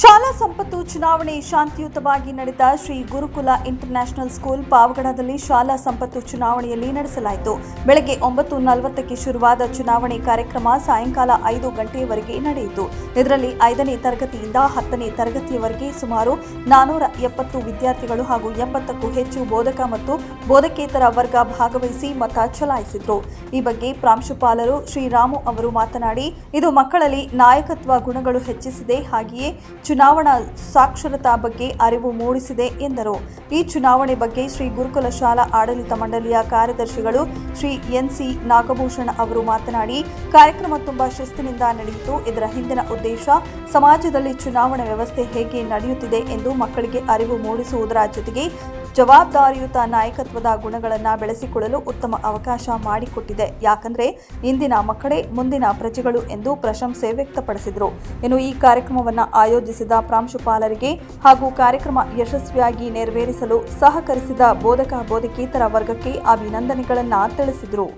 ಶಾಲಾ ಸಂಪತ್ತು ಚುನಾವಣೆ ಶಾಂತಿಯುತವಾಗಿ ನಡೆದ ಶ್ರೀ ಗುರುಕುಲ ಇಂಟರ್ನ್ಯಾಷನಲ್ ಸ್ಕೂಲ್ ಪಾವಗಡದಲ್ಲಿ ಶಾಲಾ ಸಂಪತ್ತು ಚುನಾವಣೆಯಲ್ಲಿ ನಡೆಸಲಾಯಿತು. ಬೆಳಗ್ಗೆ ಒಂಬತ್ತು ನಲವತ್ತಕ್ಕೆ ಶುರುವಾದ ಚುನಾವಣೆ ಕಾರ್ಯಕ್ರಮ ಸಾಯಂಕಾಲ ಐದು ಗಂಟೆಯವರೆಗೆ ನಡೆಯಿತು. ಇದರಲ್ಲಿ ಐದನೇ ತರಗತಿಯಿಂದ ಹತ್ತನೇ ತರಗತಿಯವರೆಗೆ ಸುಮಾರು ನಾನೂರ ಎಪ್ಪತ್ತು ವಿದ್ಯಾರ್ಥಿಗಳು ಹಾಗೂ ಎಂಬತ್ತಕ್ಕೂ ಹೆಚ್ಚು ಬೋಧಕ ಮತ್ತು ಬೋಧಕೇತರ ವರ್ಗ ಭಾಗವಹಿಸಿ ಮತ ಚಲಾಯಿಸಿದರು. ಈ ಬಗ್ಗೆ ಪ್ರಾಂಶುಪಾಲರು ಶ್ರೀರಾಮು ಅವರು ಮಾತನಾಡಿ, ಇದು ಮಕ್ಕಳಲ್ಲಿ ನಾಯಕತ್ವ ಗುಣಗಳು ಹೆಚ್ಚಿಸಿದೆ, ಹಾಗೆಯೇ ಚುನಾವಣಾ ಸಾಕ್ಷರತಾ ಬಗ್ಗೆ ಅರಿವು ಮೂಡಿಸಿದೆ ಎಂದರು. ಈ ಚುನಾವಣೆ ಬಗ್ಗೆ ಶ್ರೀ ಗುರುಕುಲ ಶಾಲಾ ಆಡಳಿತ ಮಂಡಳಿಯ ಕಾರ್ಯದರ್ಶಿಗಳು ಶ್ರೀ ಎನ್ಸಿ ನಾಗಭೂಷಣ ಅವರು ಮಾತನಾಡಿ, ಕಾರ್ಯಕ್ರಮ ತುಂಬಾ ಶಿಸ್ತಿನಿಂದ ನಡೆಯಿತು. ಇದರ ಹಿಂದಿನ ಉದ್ದೇಶ, ಸಮಾಜದಲ್ಲಿ ಚುನಾವಣಾ ವ್ಯವಸ್ಥೆ ಹೇಗೆ ನಡೆಯುತ್ತಿದೆ ಎಂದು ಮಕ್ಕಳಿಗೆ ಅರಿವು ಮೂಡಿಸುವುದರ ಜೊತೆಗೆ ಜವಾಬ್ದಾರಿಯುತ ನಾಯಕತ್ವದ ಗುಣಗಳನ್ನು ಬೆಳೆಸಿಕೊಳ್ಳಲು ಉತ್ತಮ ಅವಕಾಶ ಮಾಡಿಕೊಟ್ಟಿದೆ. ಯಾಕಂದ್ರೆ ಇಂದಿನ ಮಕ್ಕಳೇ ಮುಂದಿನ ಪ್ರಜೆಗಳು ಎಂದು ಪ್ರಶಂಸೆ ವ್ಯಕ್ತಪಡಿಸಿದರು. ಇನ್ನು ಈ ಕಾರ್ಯಕ್ರಮವನ್ನು ಆಯೋಜಿಸಿದ ಪ್ರಾಂಶುಪಾಲರಿಗೆ ಹಾಗೂ ಕಾರ್ಯಕ್ರಮ ಯಶಸ್ವಿಯಾಗಿ ನೆರವೇರಿಸಲು ಸಹಕರಿಸಿದ ಬೋಧಕ ಬೋಧಕೇತರ ವರ್ಗಕ್ಕೆ ಅಭಿನಂದನೆಗಳನ್ನು ತಿಳಿಸಿದರು.